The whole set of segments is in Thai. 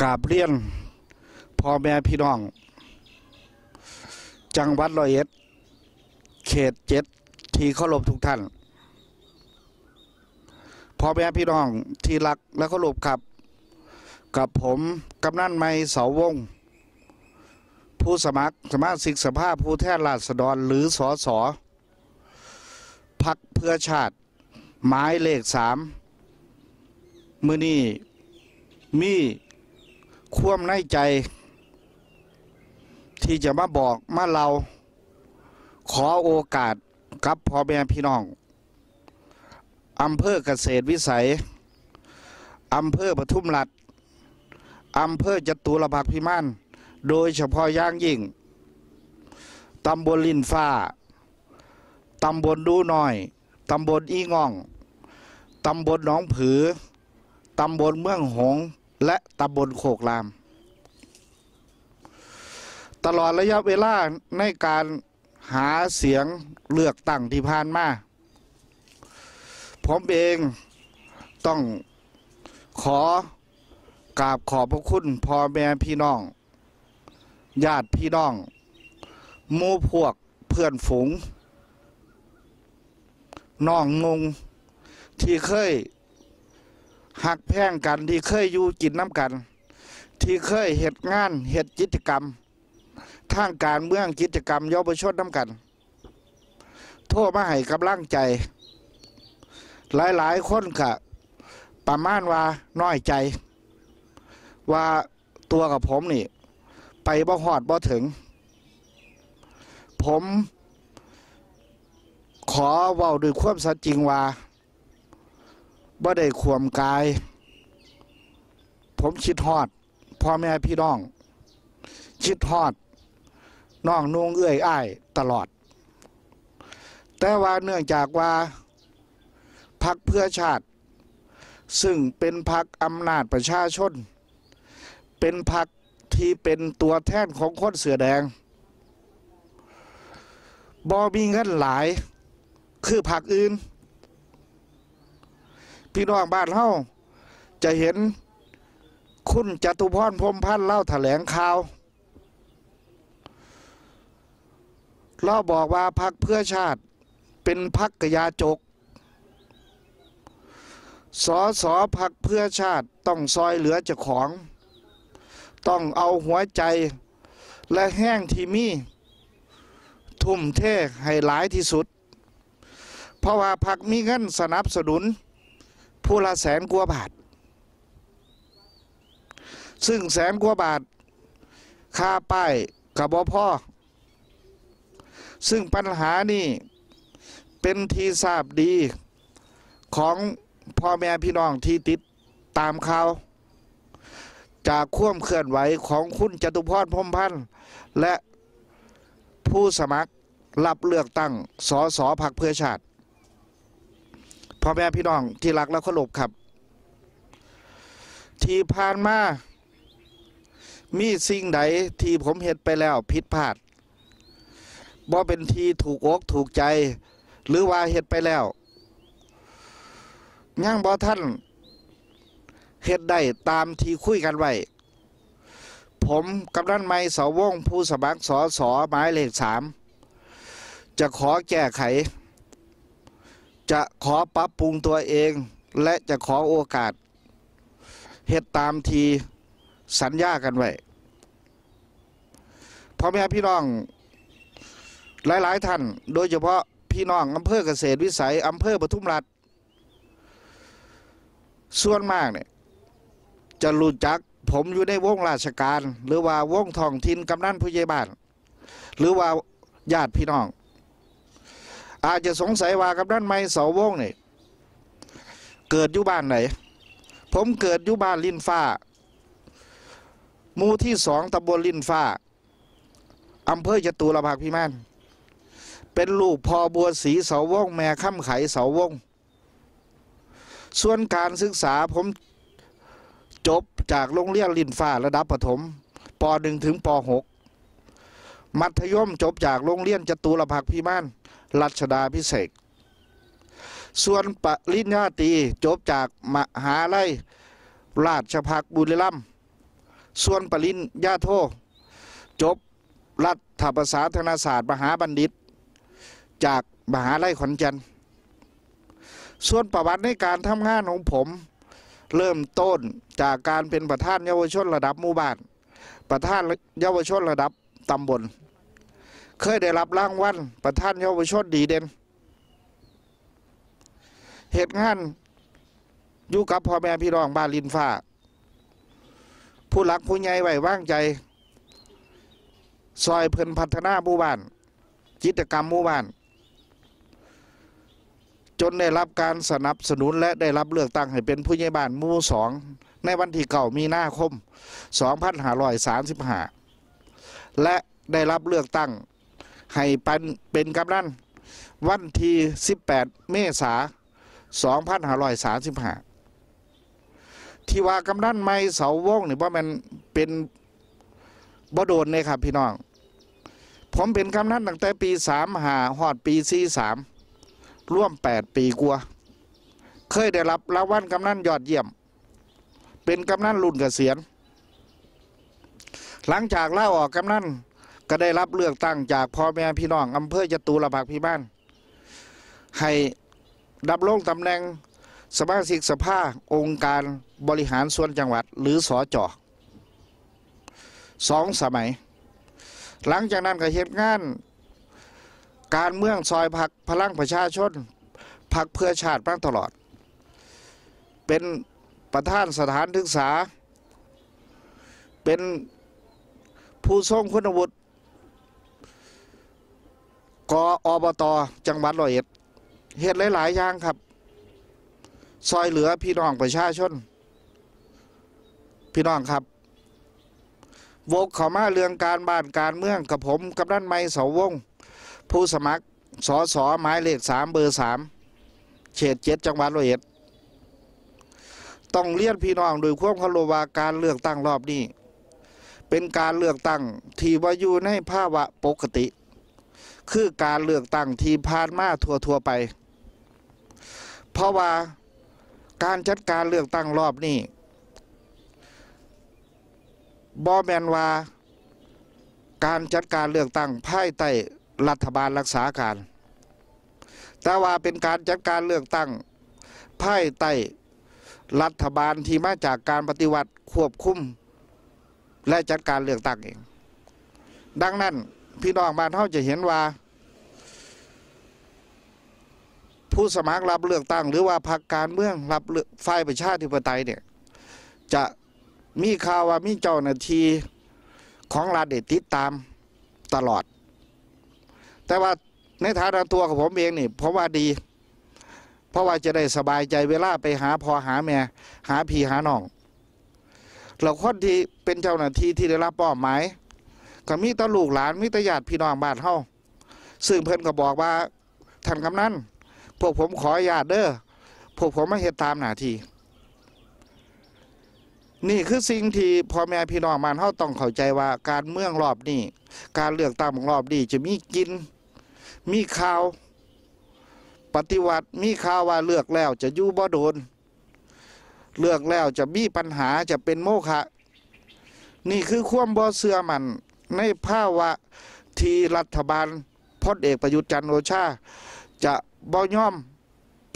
กราบเรียนพ่อแม่พี่น้อง จังหวัดร้อยเอ็ด เขตเจ็ดที่เคารพทุกท่านพ่อแม่พี่น้องที่รักและเคารพครับ กับผมกำนันไม้เสาวง ผู้สมัครสมาชิกสภาผู้แทนราษฎรหรือสอสอพักเพื่อชาติ หมายเลขสามมือนี้มี ความในใจ ที่จะมาบอกมาเรา ขอโอกาสกับพ่อแม่พี่น้องอำเภอเกษตรวิสัยอำเภอปทุมรัฐอำเภอจตุรพักพิมานโดยเฉพาะย่างยิ่งตำบลลินฟ้าตำบลดูน้อยตำบลอีง่องตำบลหนองผือตำบลเมืองหง และตำบลโคกราม ตลอดระยะเวลาในการหาเสียงเลือกตั้งที่ผ่านมา ผมเองต้องขอกราบขอบพระคุณพ่อแม่พี่น้อง ญาติพี่น้องมู่พวกเพื่อนฝูงน้องงงที่เคย หักแพ่งกันที่เคยอยู่กินน้ำกัน ที่เคยเหตุงานเหตุกิจกรรม ทางการเมืองกิจกรรมเยาวชนน้ำกัน โทษมาให้กำลังใจ หลายๆ คนกะประมาณว่าน้อยใจ ว่าตัวกับผมนี่ ไปบ่หอดบ่ถึง ผมขอเว้าด้วยความสัตย์จริงว่า บ่ได้ขวมกาย ผมคิดฮอด พ่อแม่พี่น้องคิดฮอดน้องนุ่งเอื้อยอ้ายตลอด แต่ว่าเนื่องจากว่าพักเพื่อชาติ ซึ่งเป็นพักอำนาจประชาชน เป็นพักที่เป็นตัวแทนของคนเสือแดงบอมีเงินหลาย คือพักอื่น พี่น้องบ้านเฮาจะเห็นคุณจตุพรพรมพันธ์เล่าแถลงข่าวเราบอกว่าพักเพื่อชาติเป็นพักกยาจก สอสอพักเพื่อชาติต้องซอยเหลือเจ้าของ ต้องเอาหัวใจและแห้งที่มี ทุ่มเทให้หลายที่สุด เพราะว่าพักมีเงินสนับสนุน ผู้ละแสนกว่าบาท ซึ่งแสนกว่าบาท ค่าป้ายกับบพ่อ ซึ่งปัญหานี่เป็นที่ทราบดีของพ่อแม่พี่น้องที่ติดตามข่าว จากข่วามเคลื่อนไหวของคุณจตุพรพรมพันธ์และผู้สมัครรับเลือกตั้งสอสอพักเพื่อชาติ พ่อแม่พี่น้องที่รักและเคารพครับ ที่ผ่านมามีสิ่งใดที่ผมเห็นไปแล้วผิดพลาดบ่เป็นทีถูกอกถูกใจ หรือว่าเฮ็ดไปแล้วย่างบ่ท่านเฮ็ดได้ตามที่คุยกันไว้ผมกำนันไม้เสาวงผู้สมัครสอสอหมายเลขสามจะขอแก้ไข จะขอปรับปรุงตัวเอง และจะขอโอกาสเฮ็ดตามทีสัญญากันไว้พ่อแม่พี่น้อง หลายๆ ท่าน โดยเฉพาะพี่น้องอำเภอเกษตรวิสัยอำเภอปทุมรัฐส่วนมากเนี่ยจะรู้จักผมอยู่ในวงราชการ หรือว่าวงท้องถิ่นกำนันผู้ใหญ่บ้าน หรือว่าญาติพี่น้อง อาจจะสงสัยว่ากำนันไม่เสาวงนี่เกิดอยู่บ้านไหน ผมเกิดอยู่บ้านลินฟ้าหมู่ที่สองตำบลลินฟ้าอำเภอจตุรพักพิมานเป็นลูกพ่อบัวศรีเสาวงแม่ข้ามไขเสาวงส่วนการศึกษาผมจบจากโรงเรียนลินฟ้าระดับประถมป .1 ถึงป .6 มัธยมจบจากโรงเรียนจตุรพักพิมาน รัชดาพิเศษ ส่วนปริญญาตรีจบจากมหาลัยราชภัฏบุรีรัมย์ส่วนปริญญาโท จบรัฐประศาสนศาสตร์ มหาบัณฑิต จากมหาลัยขอนแก่นส่วนประวัติในการทำงานของผม เริ่มต้นจากการเป็นประธานเยาวชนระดับหมู่บ้าน ประธานเยาวชนระดับตำบล เคยได้รับรางวัลประธานเยาวชนดีเด่นเหตุงานอยู่กับพ่อแม่พี่น้องบ้านลินฟ้า ผู้หลักผู้ใหญ่ไหว้วางใจ ซอยเพิ่นพัฒนาหมู่บ้าน กิจกรรมหมู่บ้าน จนได้รับการสนับสนุนและได้รับเลือกตั้งให้เป็นผู้ใหญ่บ้านหมู่สองในวันที่เก่ามีนาคม 2535 และได้รับเลือกตั้ง ให้เป็นเป็นกำนันวันที่ 18 เมษายน2535 ที่ว่ากำนันไม่เสาวงนี่ว่ามันเป็นบ่โดนเลยครับพี่น้อง ผมเป็นกำนันตั้งแต่ปี 3 หาหอดปี 43 ร่วม 8 ปีกว่าเคยได้รับรางวัลกำนันยอดเยี่ยม เป็นกำนันรุ่นเกษียณ หลังจากเล่าออกกำนัน ก็ได้รับเลือกตั้งจากพ่อแม่พี่น้องอำเภอจตุรพักษ์พิบ้าน ให้ดับลงตำแหน่งสมาชิกสภาองค์การบริหารส่วนจังหวัด หรือสอจอสองสมัย หลังจากนั้นก็เหตุงาน การเมืองซอยพักพลังประชาชนพักเพื่อชาติมาตลอด เป็นประธานสถานศึกษา เป็นผู้ทรงคุณวุฒิ กออบตจังหวัดร้อยเอ็ดเหตุหลาย ๆ อย่างครับ ซอยเหลือพี่น้องประชาชน พี่น้องครับวกเขามาเรื่องการบ้านการเมืองกับผมกับด้านไม้เสาวง ผู้สมัครสอสอหมายเลขสามเบอร์สามเขตเจ็ดจังหวัดร้อยเอ็ดต้องเรียนพี่น้องโดยความเคารวาการเลือกตั้งรอบนี้ เป็นการเลือกตั้งที่ว่าอยู่ในภาวะปกติ คือการเลือกตั้งที่ผ่านมาทั่วๆไป เพราะว่าการจัดการเลือกตั้งรอบนี้บอแมนว่าการจัดการเลือกตั้งภายใต้รัฐบาลรักษาการ แต่ว่าเป็นการจัดการเลือกตั้งภายใต้รัฐบาลที่มาจากการปฏิวัติควบคุม และจัดการเลือกตั้งเอง ดังนั้น พี่น้องบ้านเฮาจะเห็นว่า ผู้สมัครรับเลือกตั้ง หรือว่าพรรคการเมืองรับเลือกฝ่ายประชาธิปไตยเนี่ย จะมีข่าวว่ามีเจ้าหน้าที่ของรัฐเดติดตามตลอด แต่ว่าในฐานะตัวของผมเองนี่ผมว่าดี เพราะว่าจะได้สบายใจเวลาไปหาพอหาแม่หาพี่หาน้องเราคนที่เป็นเจ้าหน้าที่ที่ได้รับป้อมหมาย ก็มีแตลูกหลานมีแตญาติพี่น้องบ้านเฮาซึ่งเพิ่นก็บอกว่าท่านกำนันพวกผมขอญาตเด้อพวกผมมาเฮ็ดตามหน้าที่นี่คือสิ่งที่พ่อแม่พี่น้องบ้านเฮาต้องเข้าใจว่าการเมืองรอบนี้การเลือกตั้งรอบนี้จะมีกิน มีข่าว ปฏิวัติมีข่าวว่าเลือกแล้วจะยู่บ่โดน เลือกแล้วจะมีปัญหาจะเป็นโมฆะนี่คือความบ่เสื่อมัน ในภาวะที่รัฐบาลพลเอกประยุทธ์จันทร์โอชา จะบ่ย่อม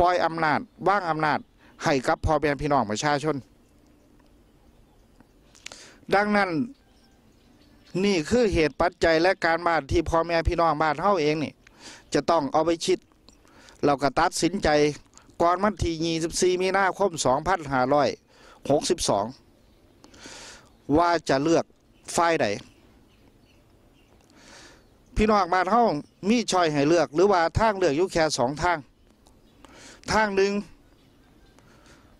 ปล่อยอำนาจว่างอำนาจให้กับพ่อแม่พี่น้องประชาชน ดังนั้นนี่คือเหตุปัจจัยและการบ้านที่พ่อแม่พี่น้องบ้านเฮาเองนี่ จะต้องเอาไปคิด เราก็ตัดสินใจก่อนวันที่24มีนาคม 2562 ว่าจะเลือกฝ่ายใด พี่น้องบ้านเฮามีชอยให้เลือก หรือว่าทางเลือกอยู่แค่สองทาง ทางหนึ่ง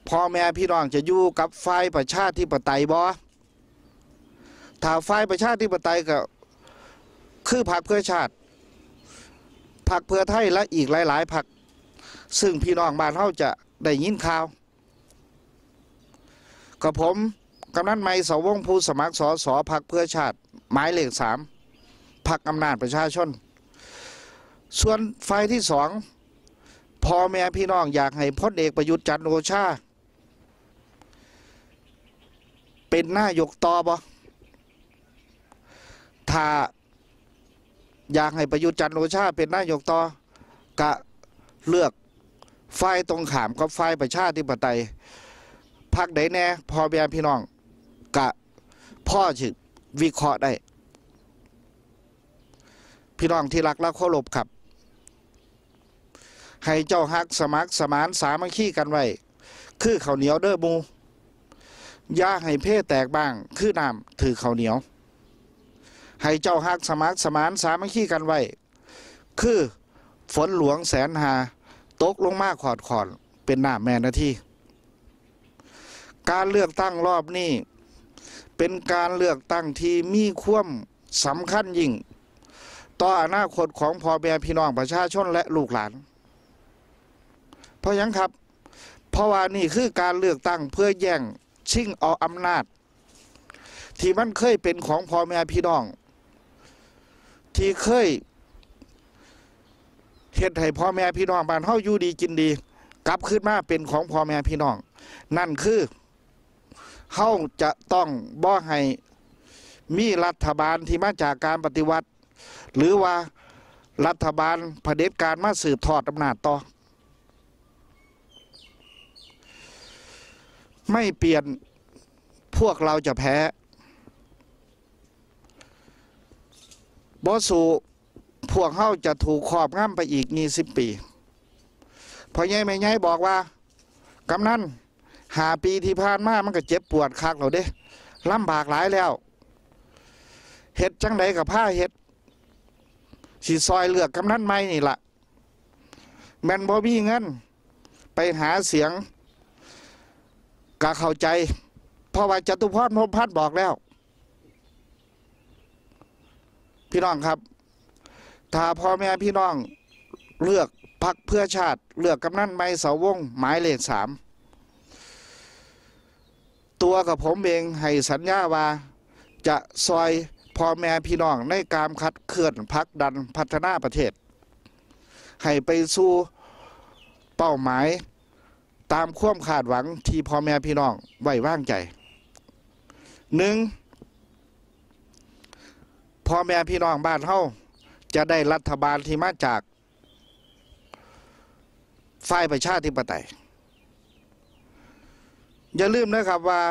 พ่อแม่พี่น้องจะอยู่กับฝ่ายประชาธิปไตยบ่ถ้าฝ่ายประชาธิปไตยก็คือพรรคเพื่อชาติพรรคเพื่อไทยและอีกหลาย ๆพรรคซึ่งพี่น้องบ้านเฮาจะได้ยินข่าวกับผมกำนันไม้เสวงผู้สมัครสอสอพรรคเพื่อชาติ หมายเลขสาม พรรคอำนาจประชาชน ส่วนฝ่ายที่สองพ่อแม่พี่น้องอยากให้พลเอกประยุทธ์จันทร์โอชา เป็นหน้ายกต่อบ่ถ้าอยากให้ประยุทธ์จันทร์โอชาเป็นนายกต่อกะเลือกฝ่ายตรงขามกับฝ่ายประชาธิปไตยพักใดแน่พอแม่พี่น้องกะพ่อจิวิเคราะห์ได้ พี่น้องที่รักและเคารพครับ ให้เจ้าฮักสมัครสมานสามัคคีกันไว้ คือข้าวเหนียวเด้อมูย่าให้เพศแตกบ้าง คือน้ำถือข้าวเหนียว ให้เจ้าฮักสมัครสมานสามัคคีกันไว้ คือฝนหลวงแสนหา ตกลงมาขอดขอนเป็นหน้ำแม่นาที่ การเลือกตั้งรอบนี้ เป็นการเลือกตั้งที่มีความสำคัญยิ่ง ต่ออนาคตของพ่อแม่พี่น้องประชาชนและลูกหลาน เพราะยังครับ เพราะว่านี่คือการเลือกตั้งเพื่อแย่งชิงเอาอำนาจ ที่มันเคยเป็นของพ่อแม่พี่น้อง ที่เคยเฮ็ดให้พ่อแม่พี่น้องบ้านเฮาอยู่ดีกินดี กลับขึ้นมาเป็นของพ่อแม่พี่น้อง นั่นคือเฮาจะต้องบ่ให้มีรัฐบาลที่มาจากการปฏิวัติ หรือว่ารัฐบาลเผด็จการมาสืบทอดอำนาจต่อ ไม่เปลี่ยนพวกเราจะแพ้บอสูพวกเขาจะถูกครอบงำไปอีกยี่สิบปีพอไงไม่ไงบอกว่ากำนันหาปีที่ผ่านมามันก็เจ็บปวดคักเราเด้ลำบากหลายแล้วเฮ็ดจังใดกับผ้าเฮ็ด สีซอยเลือกกำนันไม่นี่ละแมนบอมีเงินไปหาเสียงก็เข้าใจเพราะว่าจตุพรพรหมพัฒน์บอกแล้ว พี่น้องครับ ถ้าพ่อแม่พี่น้องเลือกพักเพื่อชาติเลือกกำนันไม่เสาวงหมายเลขสามตัวกับผมเองให้สัญญาว่าจะซอย พ่อแม่พี่น้องในการคัดเคลื่อนพักดันพัฒนาประเทศ ให้ไปสู่เป้าหมายตามความคาดหวังที่พ่อแม่พี่น้องไว้วางใจหนึ่งพ่อแม่พี่น้องบ้านเฮาจะได้รัฐบาลที่มาจากฝ่ายประชาธิปไตย อย่าลืมนะครับว่า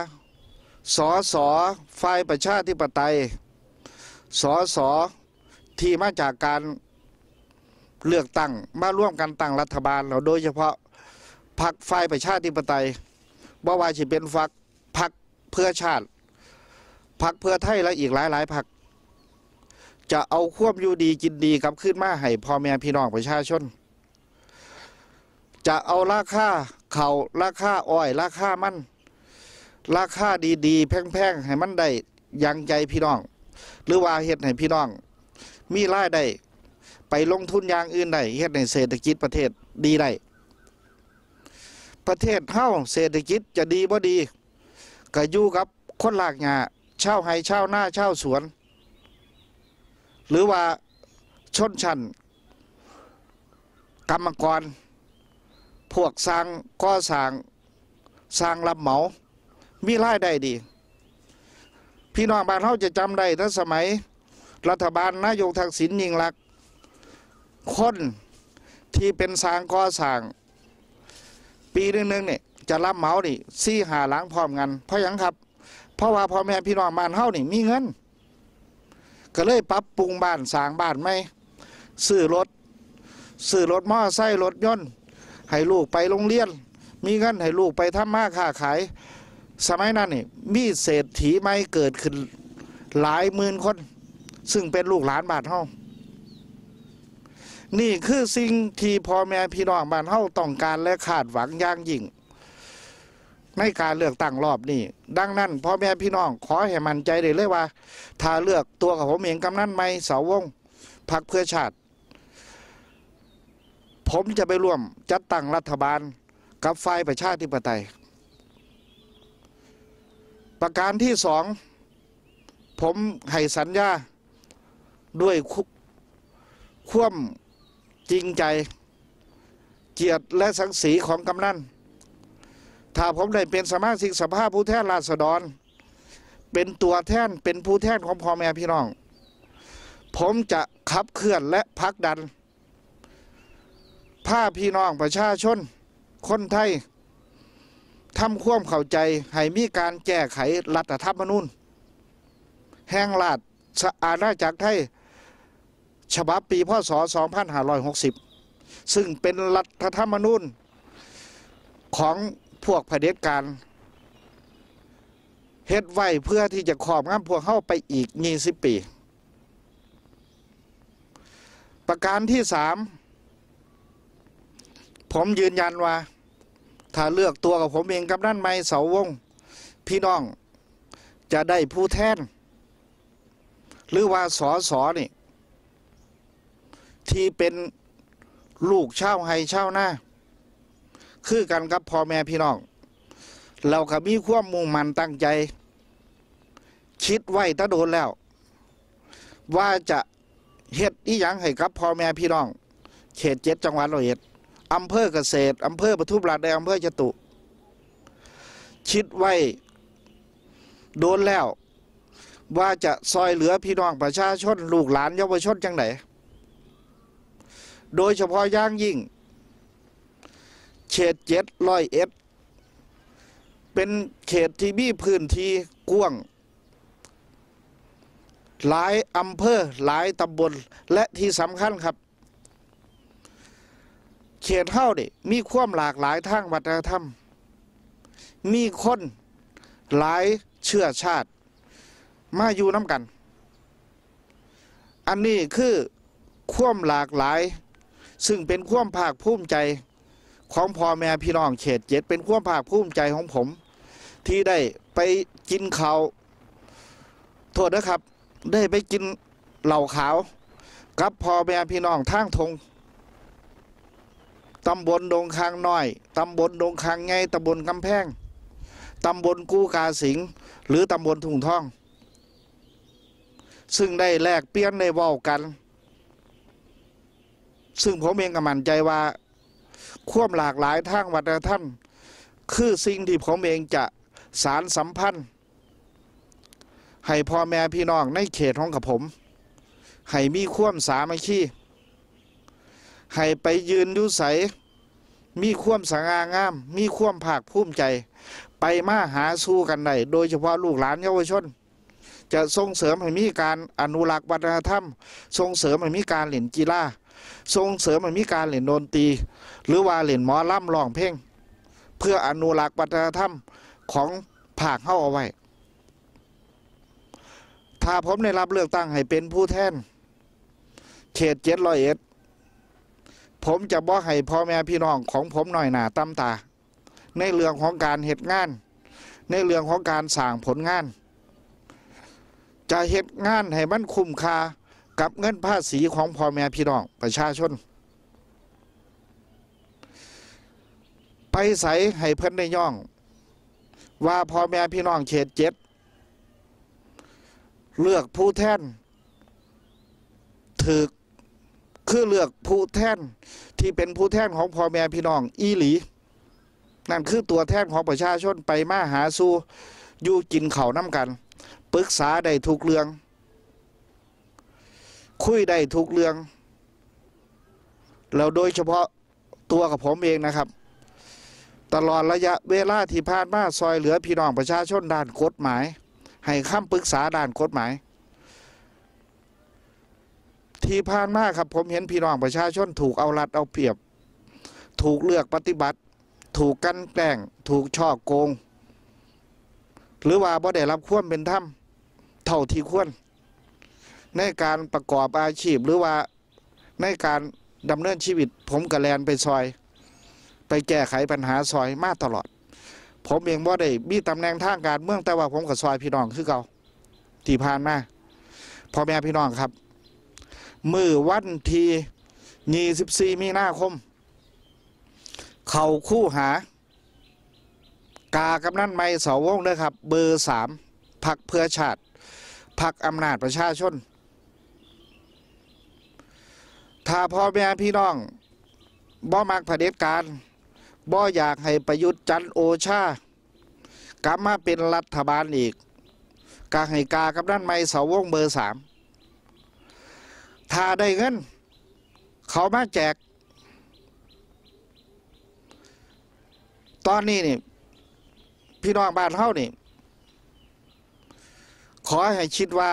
สอสอฝ่ายประชาธิปไตย สสที่มาจากการเลือกตั้งมาร่วมกันตั้งรัฐบาลเราโดยเฉพาะพักฝ่ายประชาธิปไตยบ่ว่าจะเป็นฝักพักเพื่อชาติพักเพื่อไทยและอีกหลายหลายๆพักจะเอาควบอยู่ดีกินดีกับขึ้นมาให้พ่อแม่พี่น้องประชาชน จะเอาราคาเขาวราคาอ้อยราคามัน ราคาดีๆ แพงๆให้มันได้ยังใจพี่น้อง หรือว่าเฮ็ดให้พี่น้อง มีรายได้ไปลงทุนอย่างอื่นได้เฮ็ดให้เศรษฐกิจประเทศดีได้ประเทศเฮาเศรษฐกิจจะดีบ่ดีก็อยู่กับคนหลากหญ้าชาวไร่ชาวนาเช่าสวน หรือว่าชนชั้นกรรมกร พวกสร้างก่อสร้างสร้างรับเหมา มีรายได้ดี พี่น้องบ้านเฮาจะจำได้ทั้งสมัย รัฐบาลนายกทักษิณยิ่งลักษณ์คนที่เป็นสางก่อสร้าง ปีหนึงๆเนี่ยจะรับเหมานี่ซี่หาหลังพร้อมกันเพราะยังครับ เพราะว่าพ่อแม่พี่น้องบ้านเฮานี่มีเงิน ก็เลยปรับปรุงบ้านสร้างบ้านไหมซื้อรถซื้อรถมอไซค์รถยนต์ให้ลูกไปโรงเรียน มีเงินให้ลูกไปทำมาค้าขาย สมัยนั้นนี่มีเศรษฐีไม่เกิดขึ้นหลายหมื่นคน ซึ่งเป็นลูกหลานบานเฮานี่คือสิ่งที่พ่อแม่พี่น้องบ้านเฮาต้องการและคาดหวังอย่างยิ่ง ในการเลือกตั้งรอบนี้ดังนั้นพ่อแม่พี่น้องขอให้มั่นใจได้เลยว่า ถ้าเลือกตัวกับผมเองกำนันไม่เสาวงพักเพื่อชาติ ผมจะไปร่วมจัดตั้งรัฐบาลกับฝ่ายประชาธิปไตย ประการที่สอง ผมให้สัญญา ด้วยคุควมจริงใจ เกียรติและศักดิ์ศรีของกำนันถ้าผมได้เป็นสมาชิกสภาผู้แทนราษฎร เป็นตัวแทนเป็นผู้แทนของพ่อแม่พี่น้อง ผมจะขับเคลื่อนและผลักดันผ้าพี่น้องประชาชน คนไทย ทำความเข้าใจให้มีการแก้ไขรัฐธรรมนูญแห่งราชอาณาจักรไทยฉบับปีพศ 2560 ซึ่งเป็นรัฐธรรมนูญของพวกเผด็จการเฮ็ดไว้เพื่อที่จะครอบงำพวกเข้าไปอีก 20 ปี ประการที่สามผมยืนยันว่า ถ้าเลือกตัวกับผมเองกับนั่นไม่เสาวง พี่น้องจะได้ผู้แทน หรือว่าสอสอนี่ ที่เป็นลูกเช่าวไห้เช่าหน้า คือกันกับพ่อแม่พี่น้อง เราก็มีความมุ่งมันตั้งใจ คิดไว้ตะโดนแล้ว ว่าจะเฮ็ดอีหยังให้กับพ่อแม่พี่น้อง เขตเจ็ดจังหวัดร้อยเอ็ด อำเภอเกษตรอำเภอปทุมราชในอำเภอจตุคิดไว้โดนแล้ว ว่าจะซอยเหลือพี่น้องประชาชน ลูกหลานเยาวชนจังไหน โดยเฉพาะย่างยิ่งเขตเจ็ดร้อยเอ็ดเป็นเขตที่มีพื้นที่กว้าง หลายอำเภอหลายตำบลและที่สำคัญครับ เขตเท่านี่มีความหลากหลายทางวัฒนธรรม มีคนหลายเชื้อชาติ มาอยู่น้ำกัน อันนี้คือความหลากหลาย ซึ่งเป็นความภาคภูมิใจของพ่อแม่พี่น้องเขตเจ็ดเป็นความภาคภูมิใจของผม ที่ได้ไปกินข้าวโทษนะครับ ได้ไปกินเหล่าขาว กับพ่อแม่พี่น้องทางทง ตำบลดงคางน้อย ตำบลดงคางไงตำบลกำแพง ตำบลกู้กาสิง หรือตำบลถุงทอง ซึ่งได้แลกเปลี่ยนได้เว้ากัน ซึ่งผมเองก็มั่นใจว่าความหลากหลายทางวัฒนธรรมคือสิ่งที่ผมเองจะสารสัมพันธ์ ให้พ่อแม่พี่น้องในเขตของกับผม ให้มีความสามัคคี ให้ไปยืนอยุใสมีความสง่างาม มีความภาคภูมิใจ ไปมาหาสู้กันได้โดยเฉพาะลูกหลานเยาวชน จะส่งเสริมให้มีการอนุรักษ์วัฒนธรรม ส่งเสริมให้มีการเล่นกีฬาส่งเสริมให้มีการเล่นดนตรีหรือว่าเล่นหมอล่ำร้องเพลงเพื่ออนุรักษ์วัฒนธรรมของภาคเข้าเอาไว้ ถ้าผมได้รับเลือกตั้งให้เป็นผู้แทนเขตเจ็ดร้อยเอ็ด ผมจะบอกให้พ่อแม่พี่น้องของผมหน่อยหนาตั้มตา ในเรื่องของการเหตุงาน ในเรื่องของการสร้างผลงาน จะเหตุงานให้มันคุ้มค่ากับเงินภาษีของพ่อแม่พี่น้องประชาชน ไปใสให้เพิ่นได้ย่อง ว่าพ่อแม่พี่น้องเขตเจ็ดเลือกผู้แทนถือ คือเลือกผู้แทนที่เป็นผู้แทนของพ่อแม่พี่น้อง อีหลี นั่นคือตัวแทนของประชาชนไปมาหาสู่อยู่กินเขาน้ำกันปรึกษาได้ทุกเรื่อง คุยได้ทุกเรื่อง แล้วโดยเฉพาะตัวกับผมเองนะครับ ตลอดระยะเวลาที่ผ่านมาซอยเหลือพี่น้องประชาชนด้านกฎหมาย ให้คำปรึกษาด้านกฎหมาย ที่ผ่านมาครับ ผมเห็นพี่น้องประชาชนถูกเอารัดเอาเปรียบ ถูกเลือกปฏิบัติ ถูกกันแกล้ง ถูกช่อโกง หรือว่าบ่ได้รับความเป็นธรรมเท่าที่ควร ในการประกอบอาชีพหรือว่าในการดำเนินชีวิต ผมกับแลนไปซอย ไปแก้ไขปัญหาซอยมาตลอด ผมเองว่าได้มีตำแหน่งทางการเมืองแต่ว่าผมกับซอยพี่น้องคือเก่าที่ผ่านมาพ่อแม่พี่น้องครับ มือวันที่ยี่สิบสี่มีนาคม เข่าคู่หา กากำนันไม่เสาวงเด้อครับ เบอร์สามพักเพื่อชาติพักอำนาจประชาชน ถ้าพ่อแม่พี่น้อง บ่มักเผด็จการ บ่อยากให้ประยุทธ์จันโอชากลับมาเป็นรัฐบาลอีกกาให้กากับด้านไม่เสาวงเบอร์สาม ถ้าได้เงิน เขามาแจก ตอนนี้นี่พี่น้องบ้านเฮานี่ ขอให้คิดว่า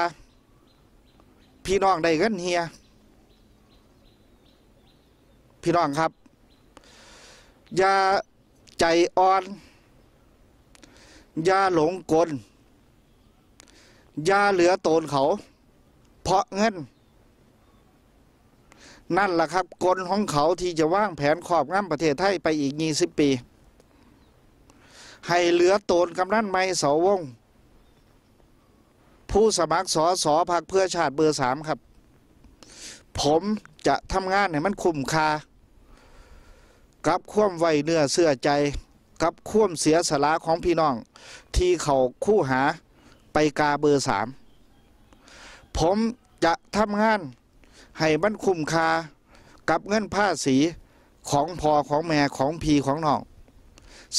พี่น้องได้เงินเฮีย พี่น้องครับ อย่าใจอ่อน อย่าหลงกลอย่าเหลือโตนเขา เพราะเงิน นั่นแหละครับกลของเขาที่จะว่างแผนขอบงำประเทศไทยไปอีก20ปี ให้เหลือโตนกำนันไม่เสาวง ผู้สมัครสอสอพักเพื่อชาติเบอร์สามครับ ผมจะทำงานให้มันคุ้มค่ากับความไวเนื้อเสื้อใจ กับความเสียสละของพี่น้อง ที่เขาคู่หาไปกาเบอร์สามผมจะทำงาน ให้มันคุ้มค่ากับเงินภาษีของพอของแม่ของพีของน้อง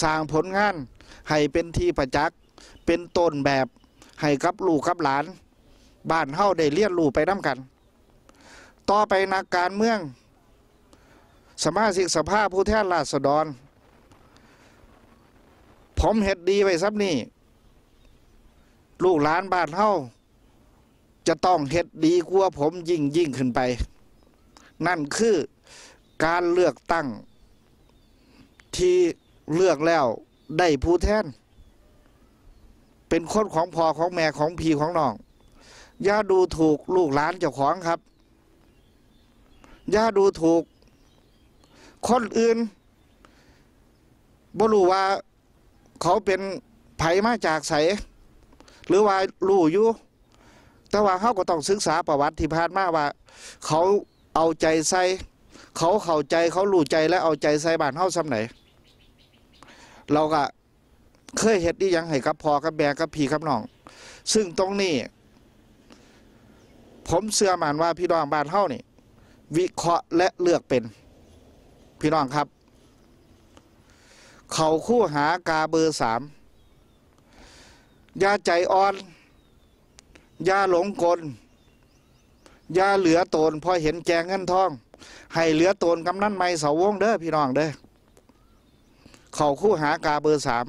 สร้างผลงานให้เป็นที่ประจักษ์เป็นต้นแบบให้กับลูกกับหลาน บ้านเฮาได้เรียนรู้ไปน้ำกัน ต่อไปนักการเมือง สมาชิกสภาผู้แทนราษฎร ผมเฮ็ดดีไว้ซับนี่ลูกหลานบ้านเฮา จะต้องเฮ็ดดีกว่าผมยิ่งยิ่งขึ้นไป นั่นคือการเลือกตั้ง ที่เลือกแล้วได้ผู้แทน เป็นคนของพ่อของแม่ของพี่ของน้องอย่าดูถูกลูกหลานเจ้าของครับอย่าดูถูก คนอื่นบ่รู้ว่าเขาเป็นไผมาจากไสหรือว่ารู้อยู่ แต่ว่าเขาก็ต้องศึกษาประวัติที่ผ่านมาว่า เขาเอาใจใส่เขาเข้าใจเขารู้ใจและเอาใจใส่บ้านเฮาซำไหน เราก็เคยเฮ็ดดีหยังให้กับพอกับแม่กับพี่กับน้อง ซึ่งตรงนี้ ผมเชื่อมั่นว่าพี่น้องบ้านเฮานี่ วิเคราะห์และเลือกเป็น พี่น้องครับ เขาคู่หากาเบอร์สามยาใจอ่อน อย่าหลงกลอย่าเหลือโตนพอเห็นแจงเงินทอง ให้เหลือโตนกำนันไม่เสาวงเด้อพี่น้องเด้อเขาคู่หากาเบอร์สาม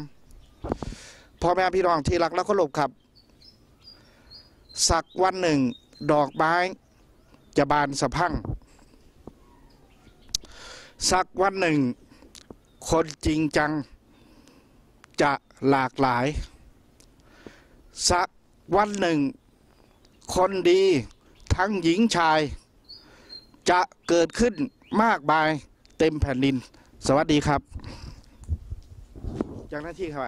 พ่อแม่พี่น้องที่รักและเคารพครับ สักวันหนึ่ง ดอกไม้จะบานสะพังสักวันหนึ่ง คนจริงจัง จะหลากหลาย สักวันหนึ่ง คนดีทั้งหญิงชาย จะเกิดขึ้นมากมายเต็มแผ่นดิน สวัสดีครับจากหน้าที่ครับ